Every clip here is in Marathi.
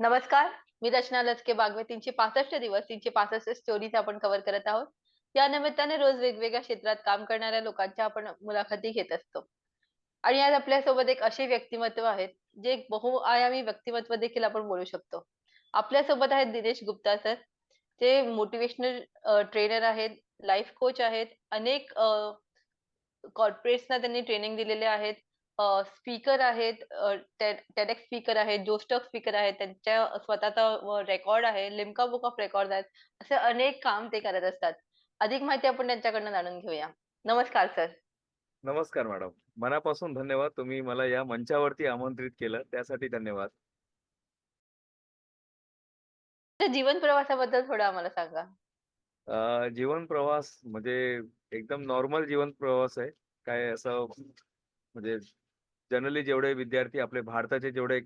नमस्कार मी रचना लचके बागवे तीनशे पासष्ट दिवस तीनशे पासष्ट स्टोरीज आपण कव्हर करत आहोत. या निमित्ताने रोज वेगवेगळ्या क्षेत्रात काम करणाऱ्या लोकांच्या आपण मुलाखती घेत असतो. आणि आज आपल्यासोबत एक असे व्यक्तिमत्व आहेत जे एक बहुआयामी व्यक्तिमत्व देखील आपण बोलू शकतो. आपल्यासोबत आहेत दिनेश गुप्ता सर ते मोटिवेशनल ट्रेनर आहेत लाईफ कोच आहेत अनेक कॉर्पोरेट्सना त्यांनी ट्रेनिंग दिलेले आहेत. स्पीकर आहेत टेडेक्स स्पीकर आहेत जोस्टॉक स्पीकर आहेत त्यांच्या स्वतःचा रेकॉर्ड आहे लिम्का बुक ऑफ रेकॉर्ड आहेत असे अनेक काम ते करत असतात. अधिक माहिती आपण त्यांच्याकडनं जाणून घेऊया. नमस्कार सर. नमस्कार मॅडम. मनापासून धन्यवाद तुम्ही मला या मंचावरती आमंत्रित केलं त्यासाठी धन्यवाद. जीवन प्रवासाबद्दल थोडं आम्हाला सांगा. अं, जीवन प्रवास म्हणजे एकदम नॉर्मल जीवन प्रवास आहे. काय असं म्हणजे जनरली जेवढे विद्यार्थी आपले भारताचे जेवढे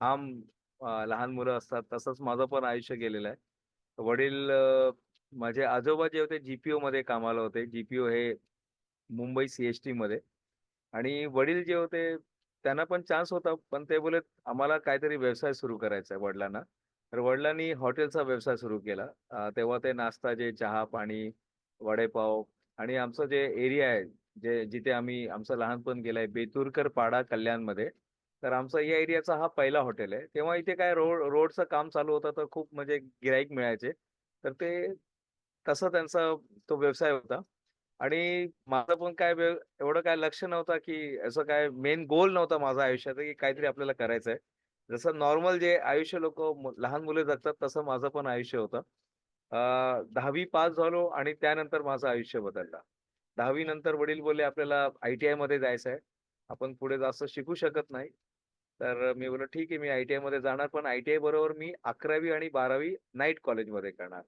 आम लहान मुलं असतात तसंच माझं पण आयुष्य गेलेलं आहे. वडील माझे आजोबा जे होते जीपीओ मध्ये कामाला होते. जीपीओ हे मुंबई सीएसटी मध्ये. आणि वडील जे होते त्यांना पण चान्स होता पण ते बोलत आम्हाला काहीतरी व्यवसाय सुरू करायचा आहे वडिलांना. तर वडिलांनी हॉटेलचा व्यवसाय सुरू केला. तेव्हा ते नाश्ता जे चहा पाणी वडेपाव आणि आमचं जे एरिया आहे जे जिथे आम्ही आमचं लहानपण गेलंय बेतुरकर पाडा कल्याणमध्ये तर आमचा या एरियाचा हा पहिला हॉटेल आहे. तेव्हा इथे काय रोड रोडचं काम चालू होतं तर खूप म्हणजे गिराईक मिळायचे. तर ते तसा त्यांचा तो व्यवसाय होता. आणि माझं पण काय एवढं काय लक्ष नव्हतं की असं काय मेन गोल नव्हता माझा आयुष्यात की काहीतरी आपल्याला करायचं आहे. जसं नॉर्मल जे आयुष्य लोक लहान मुले जगतात तसं माझं पण आयुष्य होतं. दहावी पास झालो आणि त्यानंतर माझं आयुष्य बदललं. दहावी नंतर वडील बोलले आपल्याला आय टी आयमध्ये जायचं आहे. आपण पुढे जास्त शिकू शकत नाही. तर मी बोललो ठीक आहे मी आय टी आयमध्ये जाणार पण आय टी आय बरोबर मी अकरावी आणि बारावी नाईट कॉलेजमध्ये करणार.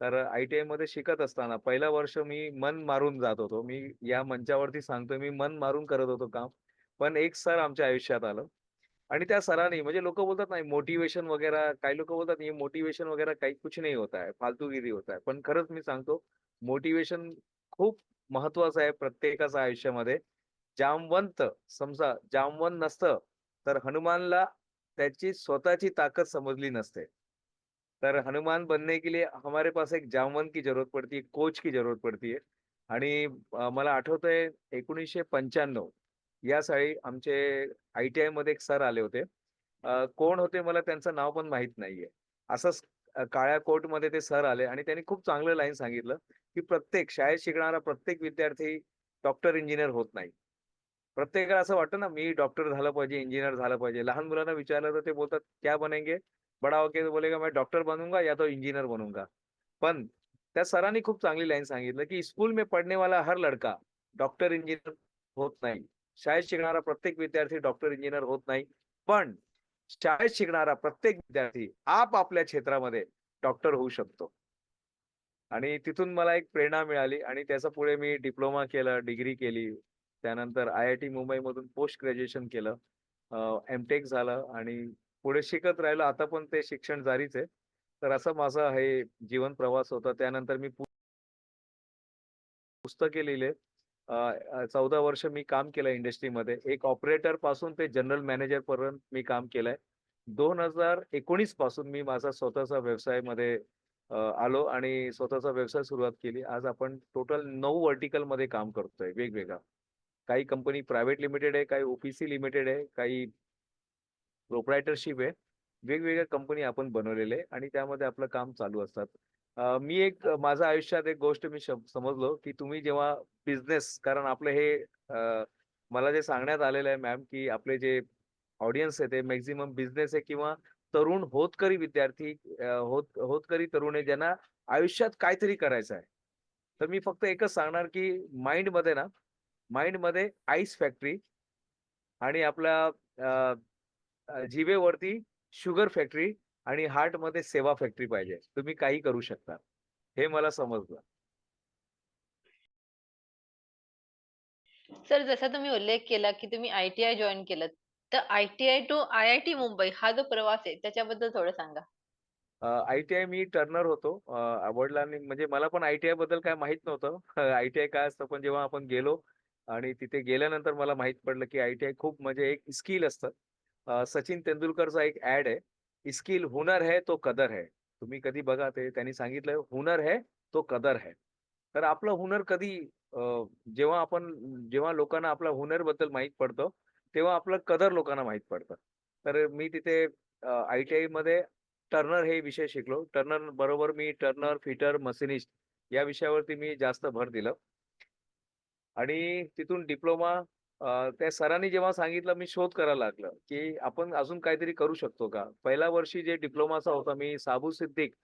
तर आय टी आयमध्ये शिकत असताना पहिलं वर्ष मी मन मारून जात होतो. मी या मंचावरती सांगतोय मी मन मारून करत होतो काम. पण एक सर आमच्या आयुष्यात आलं. आणि त्या सरांनी म्हणजे लोक बोलतात नाही मोटिवेशन वगैरे काही लोक बोलतात हे मोटिवेशन वगैरे काही कुछ नाही होत आहे फालतूगिरी होत आहे. पण खरंच मी सांगतो मोटिवेशन खूप महत्वाचं आहे प्रत्येकाच्या आयुष्यामध्ये. जामवंत समजा जामवंत नसतं तर हनुमानला त्याची स्वतःची ताकद समजली नसते. तर हनुमान बनने के लिए हमारे पास एक जामवंत की जरूरत पड़ती है कोच की जरूरत पड़ती है. आणि मला आठवतंय एकोणीसशे पंच्याण्णव या साळी आमचे आय टी आयमध्ये एक सर आले होते. कोण होते मला त्यांचं नाव पण माहीत नाहीये. असंच काळ्या कोर्टमध्ये ते सर आले आणि त्यांनी खूप चांगलं लाईन सांगितलं की प्रत्येक शाळेत शिकणारा प्रत्येक विद्यार्थी डॉक्टर इंजिनियर होत नाही. प्रत्येकाला असं वाटतं ना मी डॉक्टर झालं पाहिजे इंजिनियर झालं पाहिजे. लहान मुलांना विचारलं तर ते बोलतात क्या बनेंगे? बड़ा होके तो बोलेगा मैं डॉक्टर बनूंगा या तो इंजीनियर बनूंगा. पण त्या सरांनी खूप चांगली लाईन सांगितलं की स्कूल में पढ़ने वाला हर लड़का डॉक्टर इंजिनियर होत नाही. शाळेत शिकणारा प्रत्येक विद्यार्थी डॉक्टर इंजिनियर होत नाही. पण शाळेत शिकणारा प्रत्येक विद्यार्थी आप आपल्या क्षेत्रामध्ये डॉक्टर होऊ शकतो. आणि तिथून मला एक प्रेरणा मिळाली आणि त्याचा पुढे मी डिप्लोमा केला डिग्री केली. त्यानंतर आय आय टी मुंबईमधून पोस्ट ग्रॅज्युएशन केलं. एमटेक झालं आणि पुढे शिकत राहिलो. आता पण ते शिक्षण जारीच आहे. तर असं माझा हे जीवन प्रवास होता. त्यानंतर मी पुस्तके लिहिले. चौदा वर्ष मी काम केलं इंडस्ट्रीमध्ये. एक ऑपरेटरपासून ते जनरल मॅनेजर पर्यंत मी काम केलंय. दोन हजार एकोणीसपासून मी माझा स्वतःचा व्यवसायामध्ये आलो आणि स्वतःचा व्यवसाय सुरुवात केली. आज आपण टोटल नऊ वर्टिकलमध्ये काम करतोय वेगवेगळा. काही कंपनी प्रायव्हेट लिमिटेड आहे काही ओपीसी लिमिटेड आहे काही प्रोप्रायटरशिप आहे. वेगवेगळ्या कंपनी आपण बनवलेले आणि त्यामध्ये आपलं काम चालू असतात. मी एक माझ्या आयुष्यात एक गोष्ट मी समजलो की तुम्ही जेव्हा बिझनेस कारण आपलं हे मला जे सांगण्यात आलेलं आहे मॅम की आपले जे ऑडियन्स आहे ते मॅक्झिमम बिझनेस आहे किंवा तरुण होतकरी विद्यार्थी होत होतकरी तरुण आहे ज्यांना आयुष्यात काहीतरी करायचं आहे. तर मी फक्त एकच सांगणार की माइंडमध्ये ना माइंडमध्ये आईस फॅक्टरी आणि आपल्या अं, शुगर फॅक्टरी आणि हार्टमध्ये सेवा फॅक्टरी पाहिजे. तुम्ही काही करू शकता. हे मला समजलं. सर जसा तुम्ही उल्लेख केला की तुम्ही आय टी आय जॉईन केलं तर I T I to I I T Mumbai हा जो प्रवास आहे त्याच्याबद्दल थोडं सांगा. आय टी आय मी टर्नर होतो. अं, वडिलांनी म्हणजे मला पण आय टी आयबद्दल काय माहीत नव्हतं. आय टी आय काय असतं पण जेव्हा आपण गेलो आणि तिथे गेल्यानंतर मला माहीत पडलं की आय टी आय खूप म्हणजे एक स्किल असतं. सचिन तेंडुलकरचा एक ऍड आहे. स्किल हुनर है तो कदर है. तुम्ही कधी बघा ते त्यांनी सांगितलं हुनर है तो कदर है. तर आपलं हुनर कधी जेव्हा आपण जेव्हा लोकांना आपल्या हुनरबद्दल माहीत पडतं तेव्हा आपलं कदर लोकांना माहीत पडतं. तर मी तिथे आय टी आयमध्ये टर्नर हे विषय शिकलो. टर्नर बरोबर मी टर्नर फिटर मशिनिस्ट या विषयावरती मी जास्त भर दिलं. आणि तिथून डिप्लोमा त्या सरांनी जेव्हा सांगितलं मी शोध करायला लागलं की आपण अजून काहीतरी करू शकतो का? पहिल्या वर्षी जे डिप्लोमाचा होता मी साबू सिद्दीक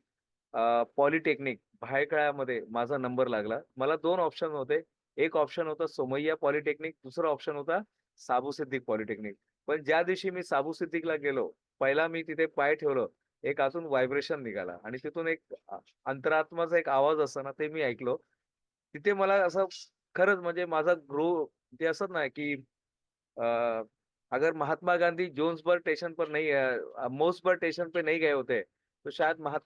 पॉलिटेक्निक भायखळ्यामध्ये माझा नंबर लागला. मला दोन ऑप्शन होते. एक ऑप्शन होता सोमय्या पॉलिटेक्निक दुसरा ऑप्शन होता साबू सिद्दीक पॉलिटेक्निक. पण ज्या दिवशी मी साबू सिद्दीकला गेलो पहिला मी तिथे पाय ठेवलं एक अजून व्हायब्रेशन निघाला आणि तिथून एक अंतरात्माचा एक आवाज असतो ना ते मी ऐकलो. तिथे मला असं खरंच म्हणजे माझा ग्रो ते असत ना की अ, अगर महात्मा गांधी जोन्सबर्ग स्टेशन पर नहीं मोसबर्ग स्टेशन पे नहीं गए होते तो शायद महात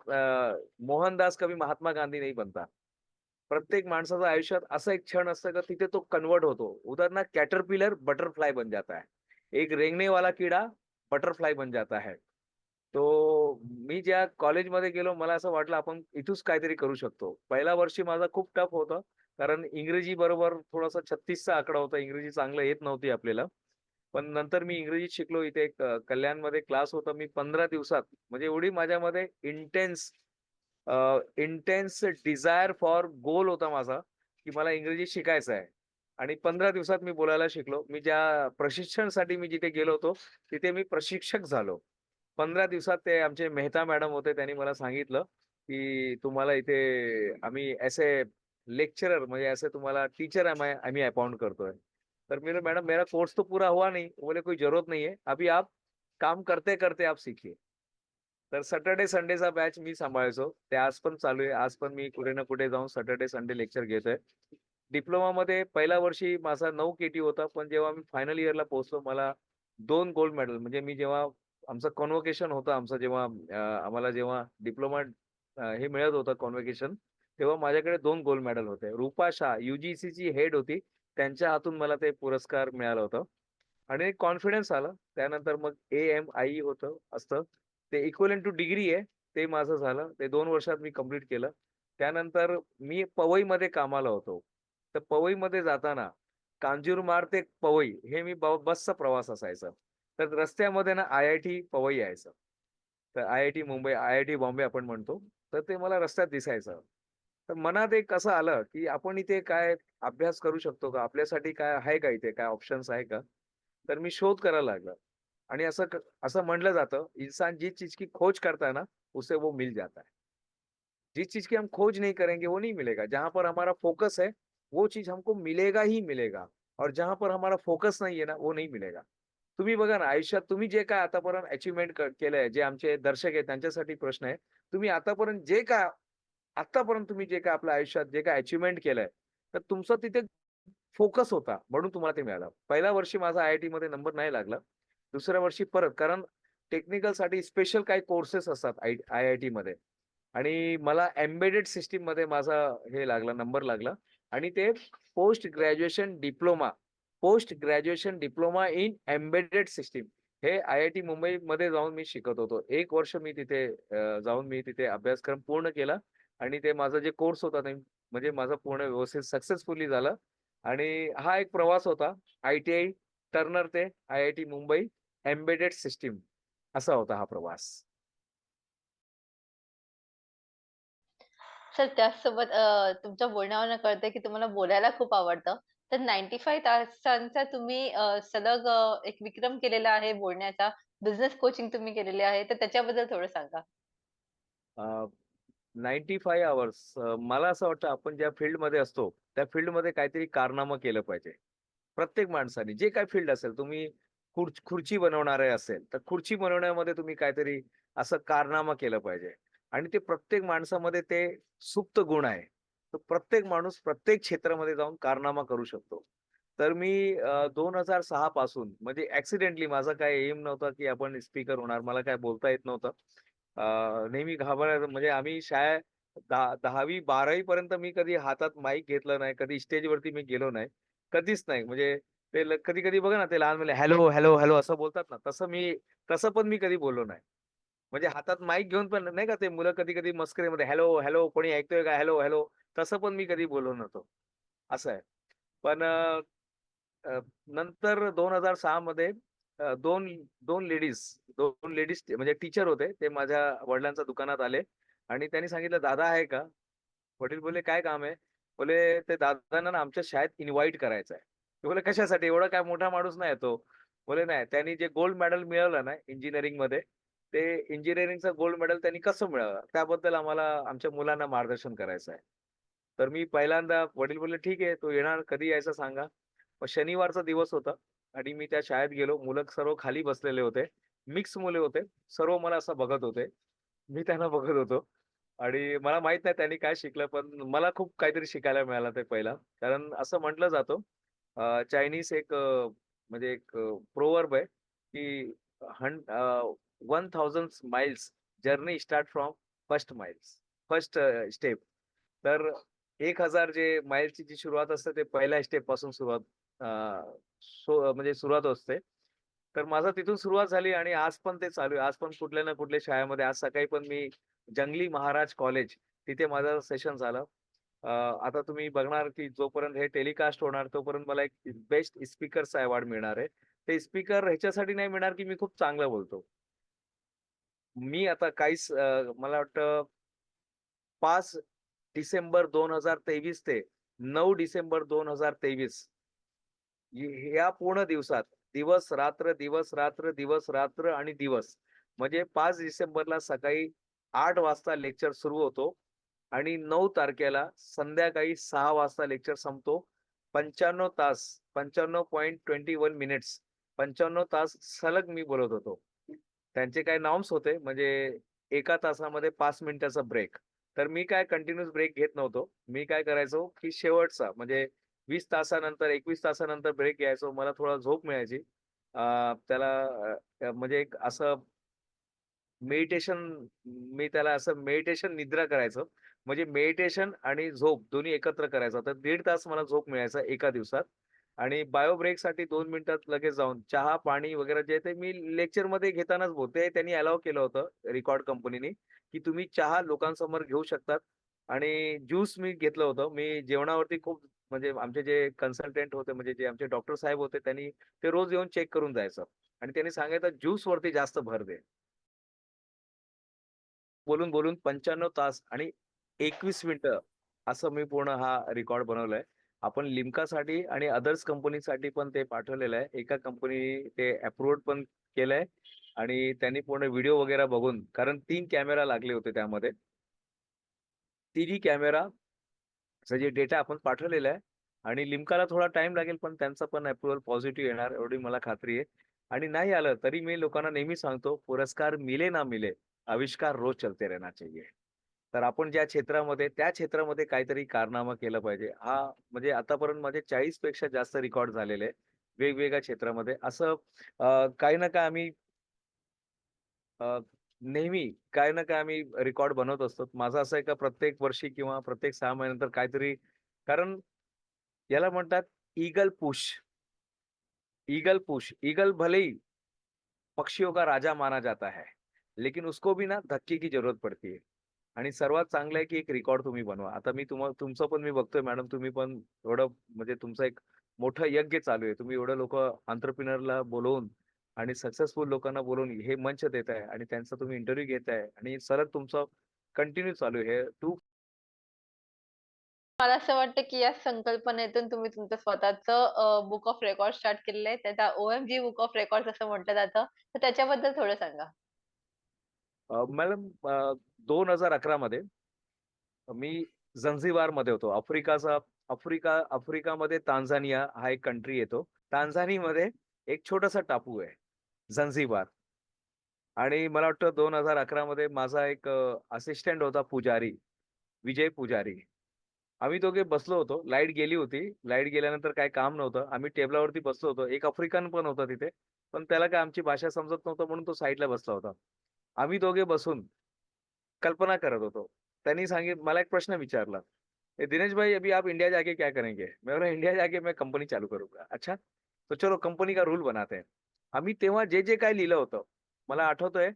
मोहनदास कभी महात्मा गांधी नाही बनता। प्रत्येक माणसाच्या आयुष्यात असा एक क्षण असतं का तिथे तो कन्वर्ट होतो. उदाहरणार्थ कॅटरपिलर बटरफ्लाय बन जाता है. एक रेंगने वाला किडा बटरफ्लाय बन जाता है. तो मी ज्या कॉलेजमध्ये गेलो मला असं वाटलं आपण इथूच काहीतरी करू शकतो. पहिल्या वर्षी माझा खूप टफ होतं. कारण इंग्रजी बरोबर थोडासा छत्तीसचा आकडा होता इंग्रजी चांगलं येत नव्हती आपल्याला. पण नंतर मी इंग्रजी शिकलो इथे एक कल्याणमध्ये क्लास होता मी पंधरा दिवसात म्हणजे एवढी माझ्यामध्ये intense intense desire for goal होता माझा की मला इंग्रजी शिकायचं आहे. आणि पंधरा दिवसात मी बोलायला शिकलो. मी ज्या प्रशिक्षणसाठी मी जिथे गेलो होतो तिथे मी प्रशिक्षक झालो. पंधरा दिवसात ते आमचे मेहता मॅडम होते त्यांनी मला सांगितलं की तुम्हाला इथे आम्ही ऐसे लेक्चरर म्हणजे ऐसे तुम्हाला टीचर आम्ही अपॉइंट करतोय. तर मी मैडम मेरा कोर्स तो पूरा हुआ नहीं बोले कोई जरूरत नहीं है अभी आप काम करते करते आप सीखिए. तर सॅटर्डे संडेचा बॅच मी सांभाळायचो. ते आज पण चालू आहे. आज पण मी कुठे ना कुठे जाऊन सॅटर्डे संडे लेक्चर घेतोय. डिप्लोमामध्ये पहिल्या वर्षी माझा नऊ केटी होता पण जेव्हा मी फायनल इयरला पोहोचलो मला दोन गोल्ड मेडल म्हणजे मी जेव्हा आमचं कॉन्व्होकेशन होतं आमचं जेव्हा आम्हाला जेव्हा डिप्लोमा हे मिळत होतं कॉन्व्होकेशन तेव्हा माझ्याकडे दोन गोल्ड मेडल होते. रुपा शाह युजीसीची ची हेड होती. त्यांच्या हातून मला ते पुरस्कार मिळाला होता. आणि कॉन्फिडन्स आला. त्यानंतर मग ए एम आय होतं असतं. ते इक्वल टू डिग्री आहे. ते माझं झालं. ते दोन वर्षात मी कंप्लीट केलं. त्यानंतर मी पवईमध्ये कामाला होतो. तर पवईमध्ये जाताना कांजूरमार ते पवई हे मी बसचा प्रवास असायचा. तर रस्त्यामध्ये ना आय आय टी पवई यायचं. तर I I T Mumbai I I T Bombay आपण म्हणतो. तर ते मला रस्त्यात दिसायचं. तर मनात एक कसं आलं की आपण इथे काय अभ्यास करू शकतो का? आपल्यासाठी काय आहे का इथे? काय ऑप्शन्स आहे का? तर मी शोध करायला लागला. आणि असं असं म्हणलं जातं इंसान जी चीज की खोज करता है ना उसे वो मिल जाता है. जिस चीज की हम खोज नहीं करेंगे वो नहीं मिलेगा। जहां पर हमारा फोकस है वो चीज हमको मिलेगा ही मिलेगा। और जहां पर हमारा फोकस नाही आहे ना वो नहीं मिलेगा। तुम्ही बघा ना आयुष्यात तुम्ही जे काय आतापर्यंत अचिव्हमेंट केलंय जे आमचे दर्शक आहेत त्यांच्यासाठी प्रश्न आहे. तुम्ही आतापर्यंत जे काय आतापर्यंत तुम्ही जे काय आपल्या आयुष्यात जे काय अचिव्हमेंट केलंय तर तुमचा तिथे फोकस होता म्हणून तुम्हाला ते मिळालं. पहिल्या वर्षी माझा आय आय टी मध्ये नंबर नाही लागला. दुसऱ्या वर्षी परत कारण टेक्निकलसाठी स्पेशल काही कोर्सेस असतात आय आय टी मध्ये आणि मला एम्बेडेड सिस्टीममध्ये माझा हे लागला नंबर लागला. आणि ते post graduation diploma post graduation diploma in embedded system हे आय आय टी मुंबई मध्ये जाऊन मी शिकत होतो. एक वर्ष मी तिथे जाऊन मी तिथे अभ्यासक्रम पूर्ण केला. आणि ते माझा जे कोर्स होता ते म्हणजे माझा पूर्ण व्यवस्थित सक्सेसफुली झालं आणि हा एक प्रवास होता आय टी आय टर्नर ते I I T Mumbai embedded system असा होता हा प्रवास सर त्याचसोबत अ, तुमच्या बोलण्यावरून कळतंय की तुम्हाला बोलायला खूप आवडतं. तर 95 तासांचा तुम्ही सलग एक विक्रम केलेला आहे बोलण्याचा. बिझनेस कोचिंग तुम्ही केलेली आहे. तर त्याच्याबद्दल थोडं सांगा? नाईन्टी फाय आवर्स मला असं वाटतं आपण ज्या फील्डमध्ये असतो त्या फील्डमध्ये काहीतरी कारनामं केलं पाहिजे. प्रत्येक माणसाने जे काय फील्ड असेल तुम्ही खुर्च खुर्ची बनवणारे असेल तर खुर्ची बनवण्यामध्ये तुम्ही काहीतरी असं कारनामा केलं पाहिजे. आणि ते प्रत्येक माणसामध्ये ते सुप्त गुण आहे. तर प्रत्येक माणूस प्रत्येक क्षेत्रामध्ये जाऊन कारनामा करू शकतो. तर मी दोन हजार सहा पासून म्हणजे ऍक्सिडेंटली माझा काय एम नव्हता की आपण स्पीकर होणार मला काय बोलता येत नव्हतं. अं, नेहमी घाबरायचं म्हणजे आम्ही शाळा दहा दहावी बारावी पर्यंत मी कधी हातात माईक घेतलं नाही कधी स्टेजवरती मी गेलो नाही कधीच नाही म्हणजे ते कधी कधी बघा ना ते लहान मुले हॅलो हॅलो हॅलो असं बोलतात ना तसं मी तसं पण मी कधी बोललो नाही म्हणजे हातात माईक घेऊन पण नाही का ते मुलं कधी-कधी मस्करीमध्ये हॅलो, हॅलो कोणी ऐकतोय का? हॅलो, हॅलो तसं पण मी कधी बोललो नव्हतो. असं आहे. पण अ, अ, नंतर 2006 मध्ये दोन दोन लेडीज दोन लेडीज म्हणजे टीचर होते. ते माझ्या वडिलांच्या दुकानात आले आणि त्यांनी सांगितलं, "दादा आहे का?" वडील बोलले, "काय काम आहे?" बोले "ते दादांना आमच्या शाळेत इन्व्हाइट करायचं आहे." मी "कशासाठी? एवढा काय मोठा माणूस नाही तो." बोले "नाही, त्यांनी जे गोल्ड मेडल मिळवलं ना इंजिनिअरिंगमध्ये, ते इंजिनिअरिंगचं गोल्ड मेडल त्यांनी कसं मिळवलं? त्याबद्दल आम्हाला आमच्या मुलांना मार्गदर्शन करायचं आहे." तर मी पहिल्यांदा वडील बोलले, "ठीक आहे, तू येणार कधी यायचं सांगा." मग शनिवारचा दिवस होता आणि मी त्या शाळेत गेलो. मुलं सर्व खाली बसलेले होते. मिक्स मुले होते. सर्व मला असं बघत होते. मी त्यांना बघत होतो आणि मला माहीत नाही त्यांनी काय शिकलं, पण मला खूप काहीतरी शिकायला मिळालं ते पहिला. कारण असं म्हटलं जातं चायनीज एक म्हणजे एक प्रोवर्ब आहे, की हन one thousand miles journey start from first miles first step. तर एक हजार जे माईलची जी सुरुवात असते ते पहिल्या स्टेपपासून सुरुवात म्हणजे सुरुवात असते. तर माझं तिथून सुरुवात झाली आणि आज पण ते चालू आहे. आज पण कुठल्या ना कुठल्या शाळेमध्ये आज सकाळी पण मी जंगली महाराज कॉलेज तिथे माझं सेशन झालं. आता तुम्ही बघणार की जोपर्यंत हे टेलिकास्ट होणार तोपर्यंत मला एक बेस्ट स्पीकरचा अवॉर्ड मिळणार आहे. ते स्पीकर ह्याच्यासाठी नाही मिळणार की मी खूप चांगलं बोलतो. मी आता काहीच मला वाटतं पाच डिसेंबर 2023 ते नऊ डिसेंबर दोन हजार तेवीस या पूर्ण दिवसात दिवस-रात्र, दिवस-रात्र, दिवस-रात्र आणि दिवस म्हणजे पाच डिसेंबरला सकाळी आठ वाजता लेक्चर सुरू होतो आणि नऊ तारखेला संध्याकाळी सहा वाजता लेक्चर संपतो. 95 तास 95.21 मिनिट्स 95 तास सलग मी बोलत होतो. त्यांचे काही नॉर्म्स होते म्हणजे एका तासामध्ये पाच मिनिटाचा ब्रेक. तर मी काय कंटिन्युअस ब्रेक घेत नव्हतो. मी काय करायचो, की शेवटचा म्हणजे वीस तासानंतर 21 तासानंतर ब्रेक घ्यायचो. मला थोडा झोप मिळायची. त्याला म्हणजे एक असं मेडिटेशन मी त्याला असं मेडिटेशन निद्रा करायचं म्हणजे मेडिटेशन आणि झोप दोन्ही एकत्र करायचं तर दीड तास मला झोप मिळायचा एका दिवसात आणि बायो ब्रेकसाठी दोन मिनिटात लगेच जाऊन चहा, पाणी वगैरे जे ते मी लेक्चरमध्ये घेतानाच बोलते. त्यांनी अलाव केलं होतं रेकॉर्ड कंपनीने की तुम्ही चहा लोकांसमोर घेऊ शकतात आणि ज्यूस मी घेतलं होतं. मी जेवणावरती खूप म्हणजे आमचे जे कन्सल्टंट होते म्हणजे जे आमचे डॉक्टर साहेब होते त्यांनी ते रोज येऊन चेक करून जायचं आणि त्यांनी सांगायचं ज्यूस वरती जास्त भर दे. बोलून, बोलून 95 तास आणि 21 मिनिटं असं मी पूर्ण हा रेकॉर्ड बनवलाय. आपण लिमकासाठी आणि अदर्स कंपनीसाठी पण ते पाठवलेलं आहे. एका कंपनी ते अप्रूव्हड पण केलंय आणि त्यांनी पूर्ण व्हिडिओ वगैरे बघून कारण तीन कॅमेरा लागले होते त्यामध्ये. तिन्ही कॅमेरा जे डेटा आपण पाठवलेला आहे आणि लिमकाला थोडा टाइम लागेल, पण त्यांचा पण अप्रुव्हल पॉझिटिव्ह येणार एवढी मला खात्री आहे. आणि नाही आलं तरी मी लोकांना नेहमी सांगतो, पुरस्कार मिले ना मिले, आविष्कार रोज चलते रहना चाहिए. तर आपण ज्या क्षेत्रामध्ये त्या क्षेत्रामध्ये काहीतरी कारनामा केलं पाहिजे. हा म्हणजे आतापर्यंत माझे 40 पेक्षा जास्त रेकॉर्ड झालेले वेगवेगळ्या क्षेत्रामध्ये. असं काही ना काही आम्ही अ, नेहमी काय ना काय आम्ही रेकॉर्ड बनवत असतो. माझं असं आहे का प्रत्येक वर्षी किंवा प्रत्येक सहा महिन्यानंतर काहीतरी कारण याला म्हणतात eagle push. Eagle push. Eagle भले ही पक्षियों का राजा माना जाता है, लेकिन उसको भी ना धक्के की जरूरत पडती है. आणि सर्वात चांगलं आहे की एक रेकॉर्ड तुम्ही बनवा. आता मी तुम्हा तुमचं पण मी बघतोय मॅडम तुम्ही पण एवढं म्हणजे तुमचं एक मोठं यज्ञ चालू आहे. तुम्ही एवढं लोक एंटरप्रेन्योरला बोलवून आणि सक्सेसफुल लोकांना बोलवून हे मंच देताय आणि त्यांचा तुम्ही इंटरव्ह्यू घेताय आणि सलग तुमचं कंटिन्यू चालू आहे. हे टू मला असं वाटतं, की या संकल्पनेतून तुम्ही तुमचं स्वतःचं बुक ऑफ रेकॉर्ड स्टार्ट केलेलं आहे. त्याचा ओएमजी बुक ऑफ रेकॉर्ड्स असं म्हटलं जातं. तर त्याच्याबद्दल थोडं सांगा? मॅडम अ, 2011 मध्ये मी झंझिबारमध्ये होतो. आफ्रिकाचा आफ्रिका आफ्रिकामध्ये तांझानिया हा एक कंट्री येतो. तांझानीमध्ये एक छोटासा टापू आहे, झंझिबार. आणि मला वाटतं 2011 मध्ये माझा एक असिस्टंट होता पुजारी, विजय पुजारी. आम्ही दोघे बसलो होतो. लाइट गेली होती. लाइट गेल्यानंतर काही काम नव्हतं. आम्ही टेबलावरती बसलो होतो. एक आफ्रिकन पण होता तिथे. पण त्याला काय आमची भाषा समजत नव्हतं म्हणून तो साईडला बसला होता. आम्ही दोघे बसून कल्पना करत होतो. त्यांनी सांगित मला एक प्रश्न विचारला, "ए दिनेश भाई अभी आप इंडिया जाके क्या करेंगे?" मैं बोला, "इंडिया जाके मैं कंपनी चालू करूंगा." "अच्छा, तो चलो कंपनी का रूल बनाते हैं." आम्ही तेव्हा जे, जे काही लिहिलं होतं, मला आठवतंय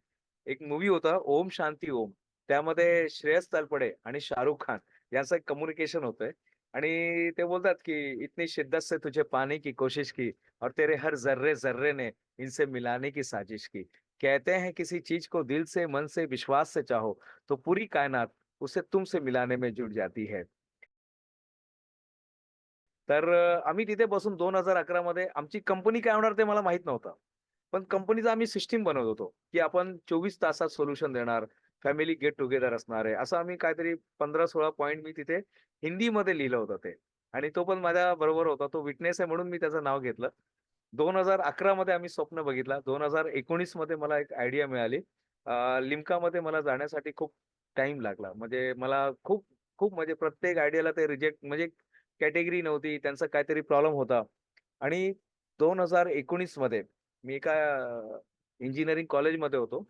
एक मूवी होता ओम शांती ओम. त्यामध्ये श्रेयस तलपडे आणि शाहरुख खान यांचं एक कम्युनिकेशन होतंय. आणि ते बोलतात की इतनी शिद्दत से तुझे पाने की कोशिश की और तेरे हर जर्रे जर्रे ने इनसे मिलाने की साजिश की। कहते हैं किसी चीज को दिल से मन से विश्वास से चाहो तो पूरी कायनात उसे तुमसे मिलाने में जुट जाती है। तर आम्ही तिथे बसून दोन हजार अकरा मध्ये आमची कंपनी काय होणार ते मला माहीत नव्हतं. पण कंपनीचा आम्ही सिस्टीम बनवत होतो की आपण चोवीस तासात सोल्युशन देणार फॅमिली गेट टुगेदर असणार आहे असं आम्ही काहीतरी पंधरा सोळा पॉईंट मी तिथे हिंदीमध्ये लिहिलं होतं ते. आणि तो पण माझ्या बरोबर होता तो विटनेस आहे म्हणून मी त्याचं नाव घेतलं. दोन हजार अकरा मध्ये आम्ही स्वप्न बघितला दोन हजार एकोणीसमध्ये मला एक आयडिया मिळाली. लिमकामध्ये मला जाण्यासाठी खूप टाइम लागला म्हणजे मला खूप खूप म्हणजे प्रत्येक आयडियाला ते रिजेक्ट म्हणजे कॅटेगरी नव्हती त्यांचा काहीतरी प्रॉब्लेम होता. आणि दोन हजार एकोणीसमध्ये मी एका इंजिनिअरिंग कॉलेजमध्ये होतो.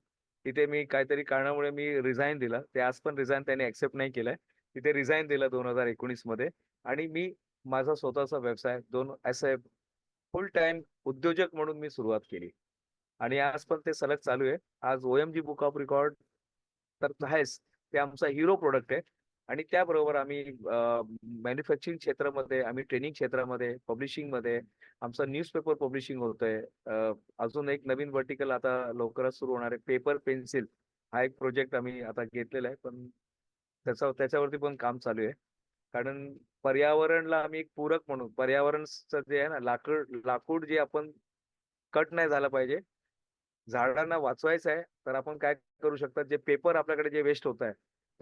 तिथे मी काहीतरी कारणामुळे मी रिझाईन दिला. ते आज पण रिझाईन त्यांनी ऍक्सेप्ट नाही केलंय. तिथे रिझाईन दिलं दोन हजार एकोणीसमध्ये. आणि मी माझा स्वतःचा व्यवसाय दोन असे फुल टाइम उद्योजक म्हणून मी सुरुवात केली. आणि आज पण ते सलग चालू आहे. आज ओएमजी बुक ऑफ रेकॉर्ड तर आहेच. ते आमचा हिरो प्रोडक्ट आहे. आणि त्याबरोबर आम्ही मॅन्युफॅक्चरिंग क्षेत्रामध्ये आम्ही ट्रेनिंग क्षेत्रामध्ये पब्लिशिंगमध्ये आमचं न्यूजपेपर पब्लिशिंग होतंय. अजून एक नवीन वर्टिकल आता लवकरच सुरू होणार आहे. पेपर पेन्सिल हा एक प्रोजेक्ट आम्ही आता घेतलेला आहे. पण त्याचा त्याच्यावरती पण काम चालू आहे. कारण पर्यावरणला आम्ही एक पूरक म्हणून पर्यावरणचं जे आहे ना लाकूड लाकूड जे आपण कट नाही झालं पाहिजे. झाडांना वाचवायचं आहे तर आपण काय करू शकतात? जे पेपर आपल्याकडे जे वेस्ट होत आहे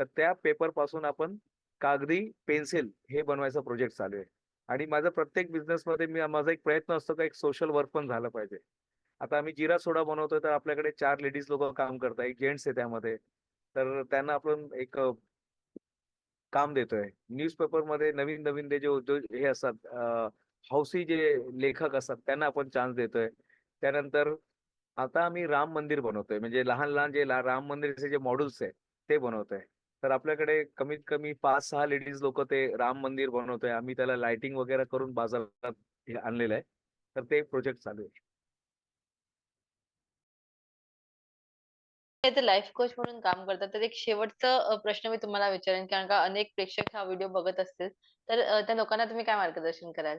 तर त्या पेपरपासून आपण कागदी पेन्सिल हे बनवायचा प्रोजेक्ट चालू आहे. आणि माझा प्रत्येक बिझनेस मध्ये मी माझा एक प्रयत्न असतो का एक सोशल वर्क पण झालं पाहिजे. आता आम्ही जिरा सोडा बनवतोय तर आपल्याकडे चार लेडीज लोक काम करतात एक जेंट्स आहे त्यामध्ये. तर त्यांना आपण एक काम देतोय. न्यूजपेपरमध्ये नवीन नवीन ते जे उद्योग हे असतात हौसी जे लेखक असतात त्यांना आपण चान्स देतोय. त्यानंतर आता आम्ही राम मंदिर बनवतोय. म्हणजे लहान लहान जे ला- राम मंदिरचे जे मॉड्यूल्स आहे ते बनवतोय. तर आपल्याकडे कमीत कमी पाच सहा लेडीज लोक ते राम मंदिर बनवतोय. आम्ही त्याला लाइटिंग वगैरे करून बाजारात आणलेलं आहे. तर ते प्रोजेक्ट चालू आहे. ते लाईफ कोच म्हणून काम करतात. तर एक शेवटचा प्रश्न मी तुम्हाला विचारेन कारण का अनेक प्रेक्षक हा व्हिडिओ बघत असतील. तर त्या लोकांना तुम्ही काय मार्गदर्शन कराल?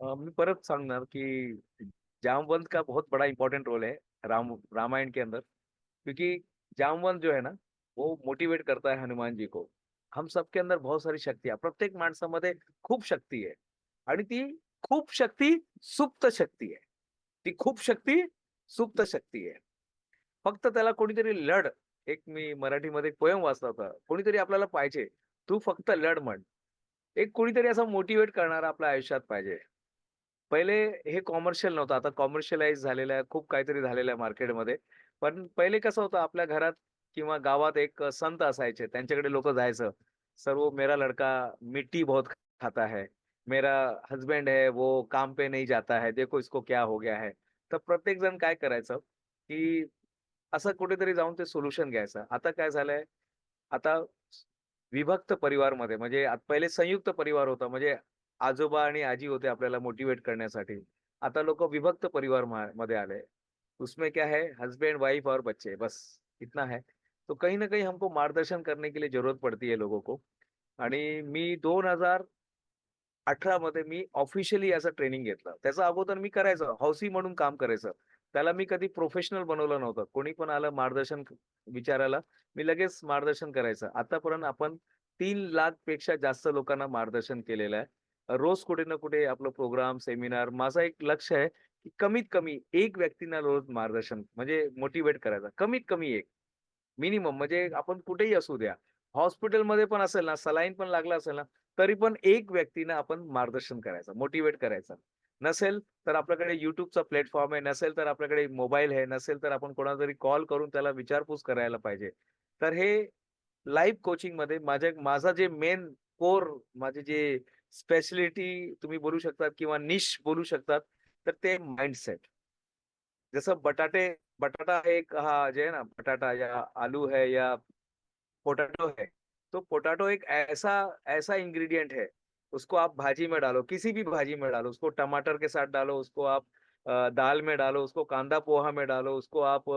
मी परत सांगणार की जामवंत का बहुत बड़ा इंपॉर्टेंट रोल है राम रामायण के अंदर. क्योंकि जामवंत जो है ना वो मोटिवेट करता है हनुमान जी को। हम सबके अंदर बहुत सारी शक्ती आहे प्रत्येक माणसामध्ये खूप शक्ती आहे आणि ती खूप शक्ती सुप्त शक्ती आहे ती खूप शक्ती सुप्त शक्ती आहे फक्त त्याला कोणीतरी लढ एक मी मराठीमध्ये पोयम वाचला होता कोणीतरी आपल्याला पाहिजे तू फक्त लढ म्हण. एक कोणीतरी असं मोटिवेट करणारा आपल्या आयुष्यात पाहिजे. पहिले हे कॉमर्शियल नव्हतं आता कॉमर्शियलाइज झालेलं आहे खूप काहीतरी झालेलं आहे मार्केटमध्ये पण पहिले कसं होतं आपल्या घरात किंवा गावात एक संत असायचे त्यांच्याकडे लोक जायचं. सर्व मेरा लड़का मिट्टी बहुत खाता है मेरा हस्बैंड है वो काम पे नहीं जाता है देखो इसको क्या हो गया है. तर प्रत्येक जण काय करायचं की असं कुठेतरी जाऊन ते सोल्युशन घ्यायचं. आता काय झालंय आता विभक्त परिवारमध्ये म्हणजे पहिले संयुक्त परिवार होता म्हणजे आजोबा आणि आजी होते आपल्याला मोटिवेट करण्यासाठी. आता लोक विभक्त परिवारमध्ये आले. उसमें क्या है? हस्बैंड वाइफ और बच्चे बस इतना है। तो कहीं ना कहीं हमको मार्गदर्शन करने के लिए जरूरत पड़ती है लोगों को। आणि मी दोन हजार अठरा मध्ये मी ऑफिशियली याचं ट्रेनिंग घेतलं. त्याचा अगोदर मी करायचं हौसी म्हणून काम करायचं. त्याला मी कधी प्रोफेशनल बनवलं नव्हतं. कोणी पण आलं मार्गदर्शन विचारायला मी लगेच मार्गदर्शन करायचं. आतापर्यंत आपण तीन लाखपेक्षा जास्त लोकांना मार्गदर्शन केलेलं आहे. रोज कुठे ना कुठे आपलं प्रोग्राम सेमिनार माझं एक लक्ष आहे की कमीत कमी एक व्यक्तींना रोज मार्गदर्शन म्हणजे मोटिवेट करायचं. कमीत कमी एक. मिनिमम म्हणजे आपण कुठेही असू द्या. हॉस्पिटलमध्ये पण असेल ना सलाईन पण लागला असेल ना तरी पण एक व्यक्तीनं आपण मार्गदर्शन करायचं मोटिवेट करायचं. नसेल तर आपल्याकडे युट्यूबचा प्लॅटफॉर्म आहे नसेल तर आपल्याकडे मोबाईल आहे नसेल तर आपण कोणाला तरी कॉल करून त्याला विचारपूस करायला पाहिजे. तर हे लाईव्ह कोचिंगमध्ये माझ्या माझा जे मेन कोर माझे जे स्पेशलिटी तुम्ही बोलू शकतात किंवा निश बोलू शकतात तर ते माइंडसेट जसं बटाटे बटाटा एक हा जे है ना बटाटा या आलू है या पोटैटो है तो पोटैटो एक ऐसा ऐसा इंग्रेडिएंट है उसको आप भाजी में डालो किसी भी भाजी में डालो उसको टमाटर के साथ डालो उसको आप दाल में डालो उसको कांदा पोहा में डालो उसको आप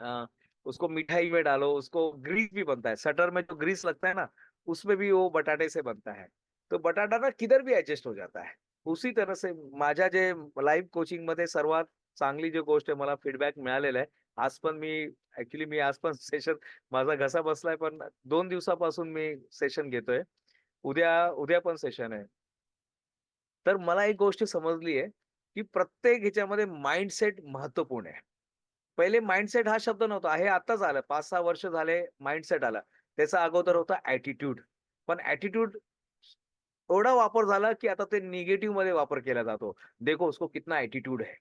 अ, उसको मिठाई में डालो उसको ग्रीस भी बनता है सटर में जो ग्रीस लगता है ना उसमें भी वो बटाटे से बनता है तो बटाटा ना किधर भी एडजस्ट हो जाता है। उसी तरह से माझ्या जे लाईव्ह कोचिंगमध्ये सर्वात चांगली जी गोष्ट आहे मला फीडबॅक मिळालेला आहे. आज पण मी ऍक्च्युली मी आज पण सेशन माझा घसा बसलाय पण दोन दिवसापासून मी सेशन घेतोय. उद्या उद्या पण सेशन आहे. तर मला एक गोष्ट समजली आहे की प्रत्येक ह्याच्यामध्ये माइंडसेट महत्त्वपूर्ण आहे. पहिले माइंडसेट हा शब्द नव्हता हे आताच आलं. पाच सहा वर्ष झाले माइंडसेट आला. त्याचा अगोदर होता ऍटिट्यूड पण ऍटिट्यूड एवढा वापर झाला की आता ते निगेटिव्हमध्ये वापर केला जातो. देखो उसको कितना ॲटिट्यूड है.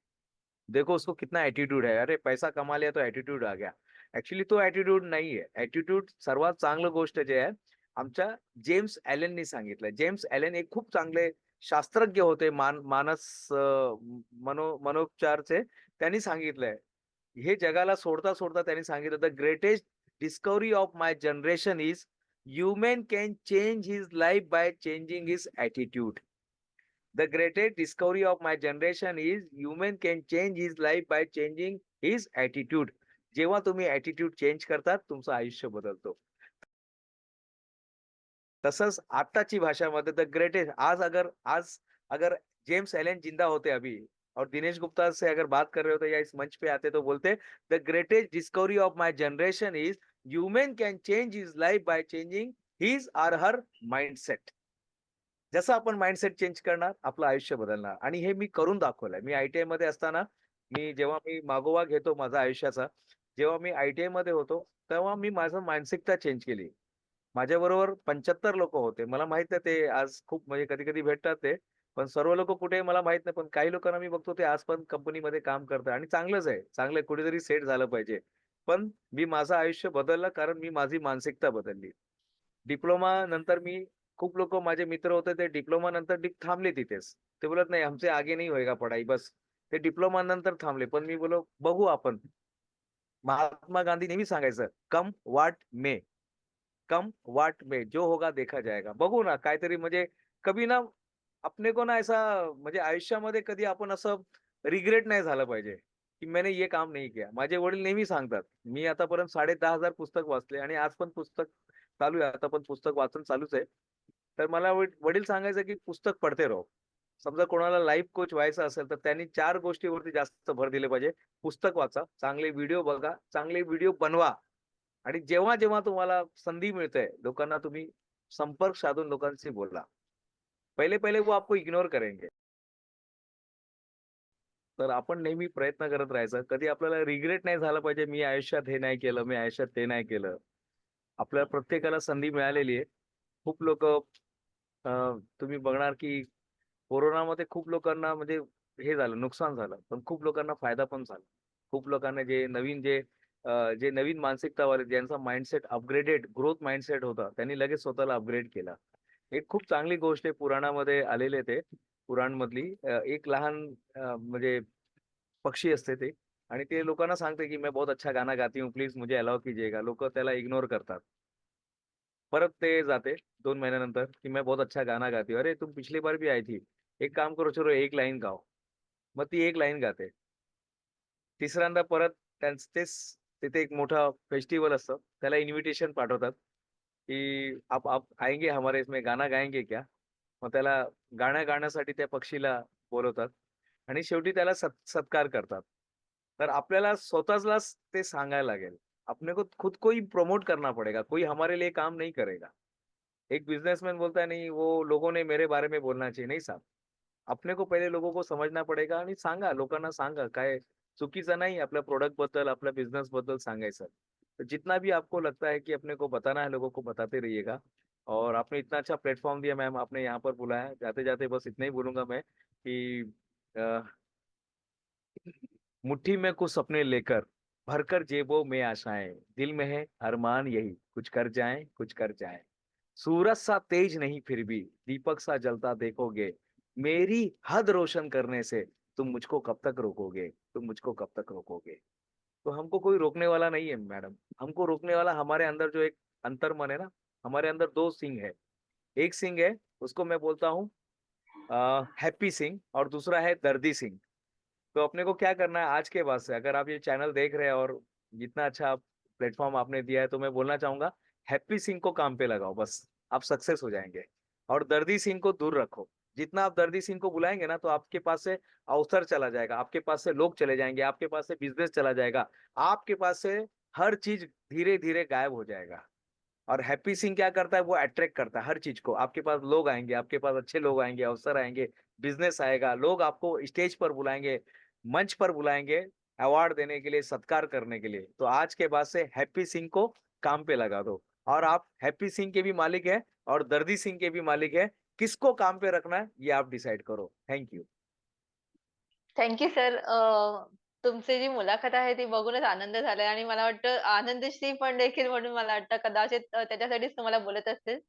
देखो उसको कितना ॲटिट्यूड है. अरे पैसा कमा लिया तो ॲटिट्यूड आ गया. ऍक्च्युली तो ॲटिट्यूड नाही आहे ॲटिट्यूड सर्वात चांगलं गोष्ट जे आहे आमच्या जेम्स ॲलेननी सांगितलं जेम्स ॲलेन एक खूप चांगले शास्त्रज्ञ होते मान मानस मनो मनोपचारचे. त्यांनी सांगितलंय. हे जगाला सोडता सोडता त्यांनी सांगितलं the greatest discovery of my generation is human can change his life by changing his attitude. The greatest discovery of my generation is human can change his life by changing his attitude. जेव्हा तुम्ही ॲटिट्यूड चेंज करतात तुमचं आयुष्य बदलतो तसंच आताची भाषामध्ये द ग्रेटेस्ट आज अगर आज अगर जेम्स एलन जिंदा होते अभी और दिनेश गुप्ता से अगर बात कर रहे होते या इस मंच पे आते तो बोलते the greatest discovery of my generation is human can change his life by changing his or her mindset जसं आपण माइंडसेट चेंज करणार आपलं आयुष्य बदलणार. आणि हे मी करून दाखवलंय. मी आयटीआयमध्ये असताना मी जेव्हा मी मागोवा घेतो माझा आयुष्याचा जेव्हा मी आयटीआयमध्ये होतो तेव्हा मी माझं मानसिकता चेंज केली. माझ्या बरोबर पंच्याहत्तर लोक होते. मला माहीत नाही ते आज खूप म्हणजे कधी कधी भेटतात ते पण सर्व लोक कुठे मला माहीत नाही. पण काही लोकांना मी बघतो ते आज पण कंपनीमध्ये काम करतात. आणि चांगलंच आहे. चांगलं आहे, कुठेतरी सेट झालं पाहिजे. पण मी माझं आयुष्य बदललं कारण मी माझी मानसिकता बदलली. डिप्लोमा नंतर मी खूप लोक माझे मित्र होते ते डिप्लोमा नंतर डिप थांबले तिथेच. ते बोलत नाही आमचे आगे नाही होएगा पढ़ाई? बस. ते डिप्लोमा नंतर थांबले पण मी बोलो बघू आपण. महात्मा गांधी नेहमी सांगायचं कम वाट मे कम वाट मे जो होगा देखा जाएगा. बघू ना काहीतरी म्हणजे कभी ना अपने को ना ऐसा म्हणजे आयुष्यामध्ये कधी आपण असं रिग्रेट नाही झालं पाहिजे. की मैंने ये काम नाही किया माझे वडील नेहमी सांगतात मी आतापर्यंत साडे दहा हजार पुस्तक वाचले आणि आज पण पुस्तक चालू आहे आता पण पुस्तक वाचन चालूच आहे. तर मला वडील सांगायचं की पुस्तक पडते राहो. समजा कोणाला लाईफ कोच व्हायचं असेल तर त्यांनी चार गोष्टीवरती जास्त भर दिले पाहिजे. पुस्तक वाचा चांगले व्हिडिओ बघा चांगले व्हिडिओ बनवा. आणि जेव्हा जेव्हा तुम्हाला संधी मिळते लोकांना तुम्ही संपर्क साधून लोकांशी बोला. पहिले पहिले वो आपको इग्नोर करेंगे. तर आपण नेहमी प्रयत्न करत राहायचं. कधी आपल्याला रिग्रेट नाही झालं पाहिजे मी आयुष्यात हे नाही केलं मी आयुष्यात ते नाही केलं. आपल्या प्रत्येकाला संधी मिळालेली आहे. खूप लोक तुम्ही बघणार की कोरोनामध्ये खूप लोकांना म्हणजे हे झालं नुकसान झालं. पण खूप लोकांना फायदा पण झाला. खूप लोकांना जे नवीन जे जे नवीन मानसिकतावाले ज्यांचा माइंडसेट अपग्रेडेड ग्रोथ माइंडसेट होता त्यांनी लगेच स्वतःला अपग्रेड केला. एक खूप चांगली गोष्ट आहे पुराणामध्ये आलेले ते. पुराण मधली एक लहान म्हणजे पक्षी असते ते आणि ते लोकांना सांगते की मैं बहुत अच्छा गाना गाती हूँ प्लीज मुझे अलाव कीजिएगा. लोक त्याला इग्नोर करतात. परत ते जाते दोन महिन्यानंतर की मैं बहुत अच्छा गाना गाती हूँ. अरे तुम पिछली बार भी आई थी. एक काम करो चलो एक लाईन गाओ. मग ती एक लाईन गाते. तिसऱ्यांदा परत त्यांचं तेच तिथे एक मोठा फेस्टिवल असतं. त्याला इन्व्हिटेशन पाठवतात की आप आप आएंगे हमारे इसमें? गाना गाएंगे क्या? मग त्याला गाणं गाण्यासाठी त्या पक्षीला बोलवतात आणि शेवटी त्याला सत सत्कार करतात. तर आपल्याला स्वतःलाच ते सांगायला लागेल. अपने को खुद को ही प्रमोट करना पड़ेगा. कोई हमारे लिए काम नहीं करेगा. एक बिजनेसमैन बोलता है नहीं वो लोगों ने मेरे बारे में बोलना चाहिए. नहीं साहब. अपने को पहिले लोगों को समजना पड़ेगा आणि सांगा लोकांना सांगा काय चुकीचं नाही आपल्या प्रोडक्टबद्दल आपल्या बिझनेस बद्दल सांगायचं. जितना भी आपको लगता है कि अपने को बताना है लोगों को बताते रहिएगा. और आपने इतना अच्छा प्लेटफॉर्म दिया मैम, आपने यहाँ पर बुलाया। जाते जाते बस इतना ही बोलूँगा मैं कि मुट्ठी में कुछ सपने लेकर, भरकर जेबों में आशाएँ, दिल में है अरमान यही, कुछ कर जाए, कुछ कर जाए। सूरज सा तेज नहीं फिर भी, दीपक सा जलता देखोगे, मेरी हद रोशन करने से तुम मुझको कब तक रोकोगे, तुम मुझको कब तक रोकोगे? तो हमको कोई रोकने वाला नहीं है मैडम, हमको रोकने वाला हमारे अंदर जो एक अंतर मन है ना हमारे अंदर दो सिंह है। एक सिंह है, उसको मैं बोलता हूँ हैप्पी सिंह और दूसरा है दर्दी सिंह। तो अपने को क्या करना है आज के बाद से? अगर आप ये चैनल देख रहे हैं और जितना अच्छा प्लेटफॉर्म आपने दिया है तो मैं बोलना चाहूँगा, हैप्पी सिंह को काम पे लगाओ, बस, आप सक्सेस हो जाएँगे। और दर्दी सिंह को दूर रखो। जितना आप दर्दी सिंह को बुलाएँगे ना तो आपके पास से अवसर चला जाएगा, आपके पास से लोग चले जाएँगे, आपके पास से बिज़नेस चला जाएगा, आपके पास से हर चीज़ धीरे धीरे गायब हो जाएगा। और हैप्पी सिंह क्या करता है? वो अट्रैक्ट करता है हर चीज़ को। आपके पास लोग आएँगे, आपके पास अच्छे लोग आएँगे, अवसर आएँगे बिज़नेस आएगा, लोग आपको स्टेज पर बुलाएँगे, मंच पर बुलाएँगे अवार्ड देने के लिए, सत्कार करने के लिए। तो आज के बाद से हैप्पी सिंह को काम पे लगा दो। और आप हैप्पी सिंह के भी मालिक है और दर्दी सिंह के भी मालिक है। किसको काम पे रखना है, ये आप डिसाइड करो। Thank you thank you sir. तुमची जी मुलाखत आहे ती बघूनच आनंद झालाय आणि मला वाटतं आनंदश्री पण देखील म्हणून मला वाटतं कदाचित अ, त्याच्यासाठीच तुम्हाला बोलत असतील.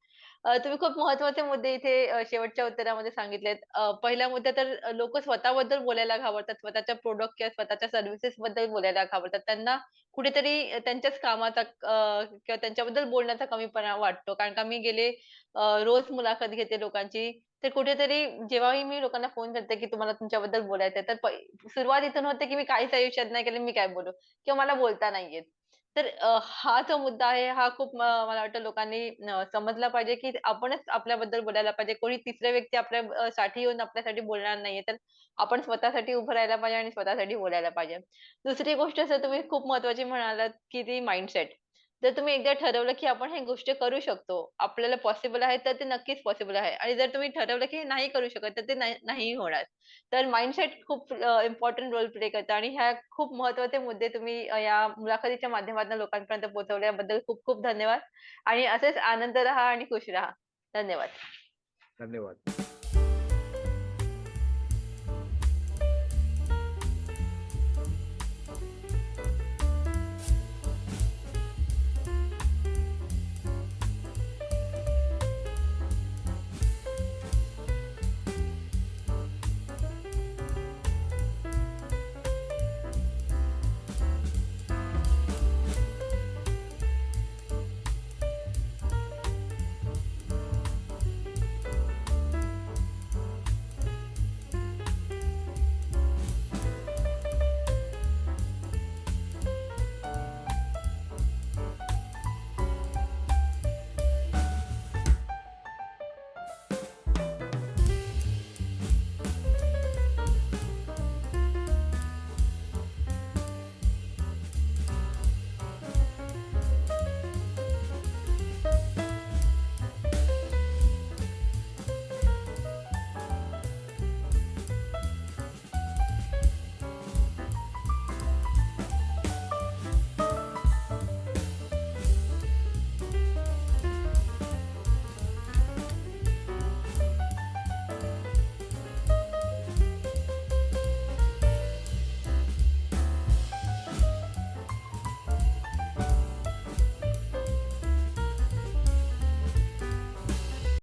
अ, तुम्ही खूप महत्त्वाचे मुद्दे इथे अ, शेवटच्या उत्तरामध्ये सांगितलेत. अ, पहिला मुद्दा तर अ, लोकं स्वतःबद्दल बोलायला घाबरतात. स्वतःच्या प्रॉडक्ट किंवा स्वतःच्या सर्व्हिसेस बद्दल बोलायला घाबरतात. त्यांना कुठेतरी अ, त्यांच्याच कामाचा अ, किंवा त्यांच्याबद्दल बोलण्याचा कमीपणा वाटतो. कारण का मी गेले अ, रोज मुलाखत घेते लोकांची. तर कुठेतरी जेव्हाही मी लोकांना फोन करते, की तुम्हाला तुमच्याबद्दल बोलायचं आहे, तर पै सुरुवात इथून होते, की मी काहीच आयुष्यात नाही केलं, मी काय बोलू? किंवा मला बोलता नाही येत. तर अ, हा जो मुद्दा आहे, हा खूप म मला वाटतं लोकांनी अ, समजला पाहिजे, की आपणच आपल्याबद्दल बोलायला पाहिजे. कोणी तिसरा व्यक्ती आपल्या अ, साठी येऊन आपल्यासाठी बोलणार नाहीये. तर आपण स्वतःसाठी उभं राहायला पाहिजे आणि स्वतःसाठी बोलायला पाहिजे. दुसरी गोष्ट असं तुम्ही खूप महत्त्वाची म्हणालात, की ती माइंडसेट. जर तुम्ही एकदा ठरवलं, की आपण हे गोष्ट करू शकतो, आपल्याला पॉसिबल आहे, तर ते नक्कीच पॉसिबल आहे. आणि जर तुम्ही ठरवलं, की नाही करू शकत, तर ते नाही नाही होणार. तर माइंडसेट खूप अ, इम्पोर्टंट रोल प्ले करतं आणि ह्या खूप महत्त्वाचे मुद्दे तुम्ही अ, या मुलाखतीच्या माध्यमातून लोकांपर्यंत पोहोचवल्याबद्दल खूप खूप धन्यवाद आणि असेच आनंद राहा आणि खुश राहा. धन्यवाद. धन्यवाद